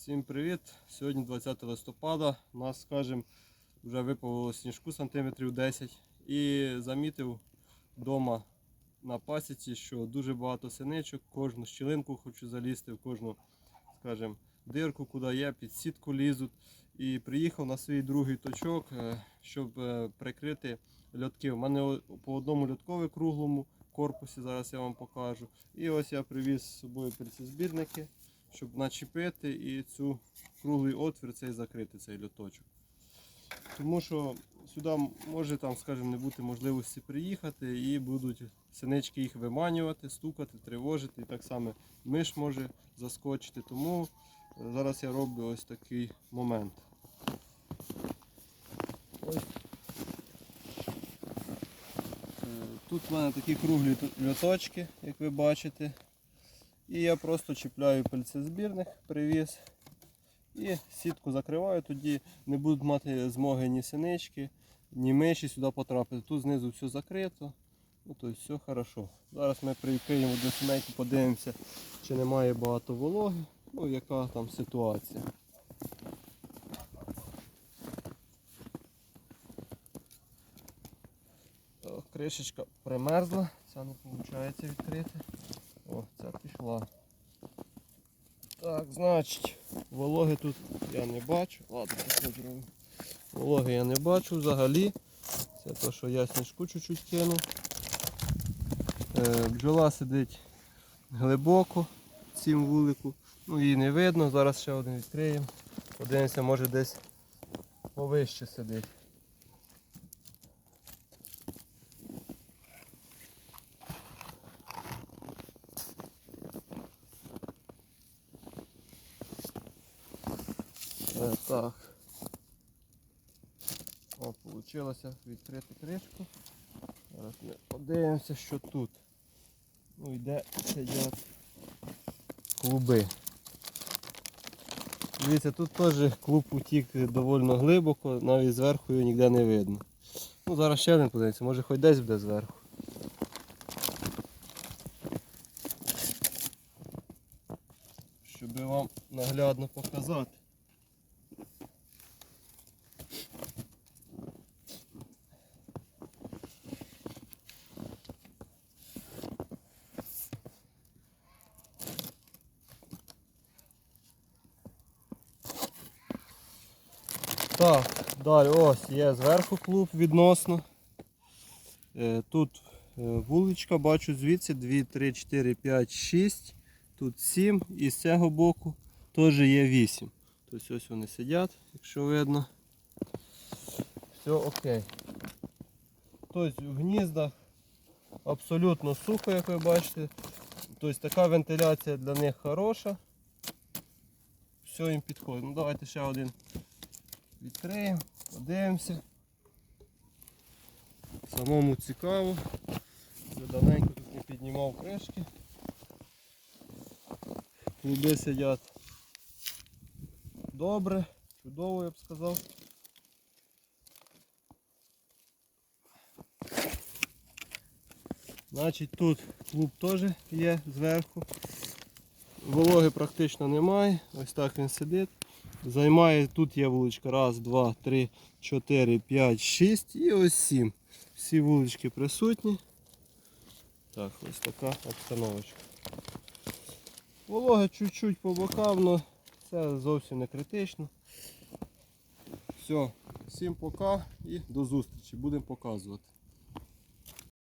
Всім привіт! Сьогодні 20 листопада. У нас, скажімо, вже випало сніжку сантиметрів 10 і замітив вдома на пасіці, що дуже багато синичок, кожну щілинку хочу залізти, в кожну, скажімо, дирку, куди є, під сітку лізуть. І приїхав на свій другий точок, е, щоб е, прикрити льотки. У мене по одному льоткові круглому корпусі, зараз я вам покажу. І ось я привіз з собою пильцезбірники щоб начепити і цю круглий отвір цей закрити, цей льоточок. Тому що сюди може там, скажімо, не бути можливості приїхати і будуть синички їх виманювати, стукати, тривожити. І так само миш може заскочити. Тому е, зараз я роблю ось такий момент. Е, Тут в мене такі круглі льоточки, як ви бачите. І я просто чіпляю пальцезбірних, привіз. І сітку закриваю, тоді не будуть мати змоги ні синички, ні миші сюди потрапити. Тут знизу все закрито. Ну, тобто все хорошо. Зараз ми прикриємо до сімейки, подивимося, чи немає багато вологи, ну яка там ситуація. О, кришечка примерзла, ця не виходить відкрити. О, ця пішла. Так, значить, вологи тут я не бачу. Ладно, так. Вологи я не бачу взагалі. Це то, що я сніжку чуть-чуть кинув. Е, бджола сидить глибоко в цім вулику. Ну її не видно. Зараз ще один відкриємо. Подивимося, може десь повище сидить. Так. О, вийшло відкрити кришку. Зараз ми подивимося, що тут. Ну йде сидять клуби. Дивіться, тут теж клуб утік доволі глибоко, навіть зверху його ніде не видно. Ну зараз ще один подивимося, може хоч десь буде зверху. Щоб вам наглядно показати. Так, далі ось є зверху клуб відносно. Е, Тут е, вуличка, бачу звідси 2, 3, 4, 5, 6. Тут 7 і з цього боку теж є 8. Тобто ось вони сидять, якщо видно. Все окей. Тобто в гніздах абсолютно сухо, як ви бачите. Тобто така вентиляція для них хороша. Все їм підходить. Ну давайте ще один відкриємо, подивимося. Самому цікаво. Я давненько тут не піднімав кришки. Клуби сидять добре, чудово я б сказав. Значить тут клуб теж є зверху. Вологи практично немає. Ось так він сидить. Займає, тут є вуличка. Раз, два, три, чотири, п'ять, шість і ось сім. Всі вулички присутні. Так, ось така обстановочка. Волога чуть-чуть по бокам, але це зовсім не критично. Все, всім пока і до зустрічі. Будемо показувати.